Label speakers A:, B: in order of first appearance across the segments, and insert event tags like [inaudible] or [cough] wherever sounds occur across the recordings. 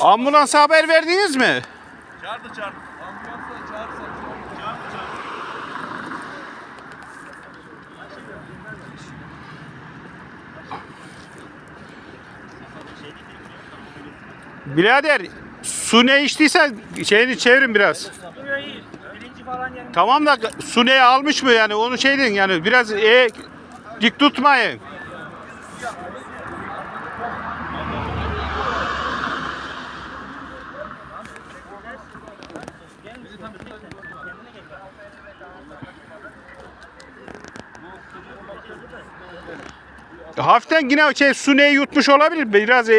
A: Ambulansa haber verdiniz mi?
B: Çağırdı çağırdı.
C: Ambulansa çağırırsak
B: Çağırdı çağırdı.
A: Birader su ne içtiysen şeyini çevirin biraz. Tamam da su ne almış mı yani onu şey deyin yani biraz e, dik tutmayın. Hafiften yine şey su ne yutmuş olabilir biraz e,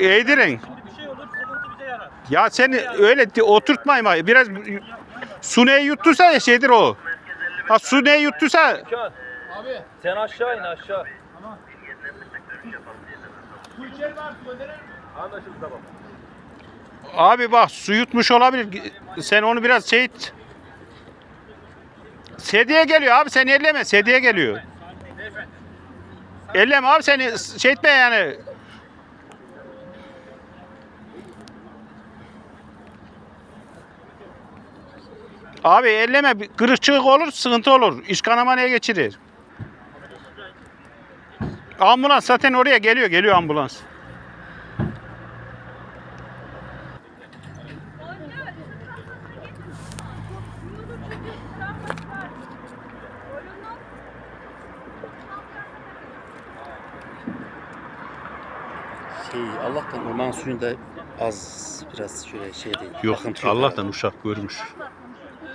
A: eğdirin.
D: Bir şey olur sıkıntı bize yarar.
A: Ya seni öyle oturtmayın bak. Biraz su ne yuttuysa ya şeydir o. Ha su ne yuttuysa
C: Abi
D: Sen aşağı in aşağı.
C: su içeri var su gönderir mi?
B: Anlaşıldı tamam.
A: abi bak su yutmuş olabilir. Sen onu biraz şey et. Sediye geliyor abi sen elleme sediye geliyor. Elleme abi seni şey etme yani. Abi elleme kırıkçılık olur sıkıntı olur. İş kanamanaya geçirir. Ambulans zaten oraya geliyor geliyor ambulans.
E: Şey Allah'tan orman suyunda az biraz şöyle şey değil.
A: Yok
E: akıntı
A: Allah'tan uşak görmüş.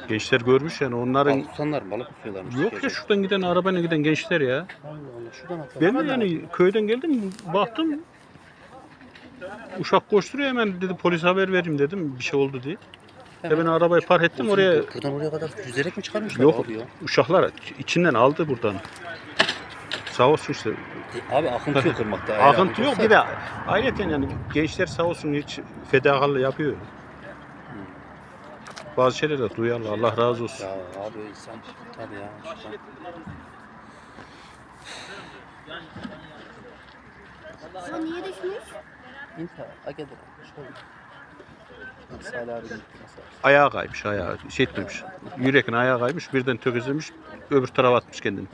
A: Gençler görmüş yani onların
E: Balık tutanlar balık tutuyorlarmış.
A: yok ya şuradan giden arabayla giden gençler ya.
E: Allah Allah şuradan atalım.
A: Ben de yani köyden geldim baktım uşak koşturuyor hemen dedi polis haber vereyim dedim bir şey oldu diye. Hemen arabayı park ettim oraya
E: Buradan oraya kadar yüzerek mi çıkarmışlar
A: yok
E: abi ya?
A: uşaklar içinden aldı buradan. Sağ olsun işte.
E: Abi akıntı yok ırmakta. [laughs]
A: Akıntı yok bir de ayrıca yani gençler sağ olsun hiç fedakarlığı yapıyor. Bazı şeyler de duyarlı Allah razı olsun.
E: Ya abi insan tabii ya.
F: O niye düşmüş?
E: İnta, agede.
A: Ayağa kaymış ayağa şey etmemiş. Yürekine ayağa kaymış birden tökezlemiş öbür tarafa atmış kendini.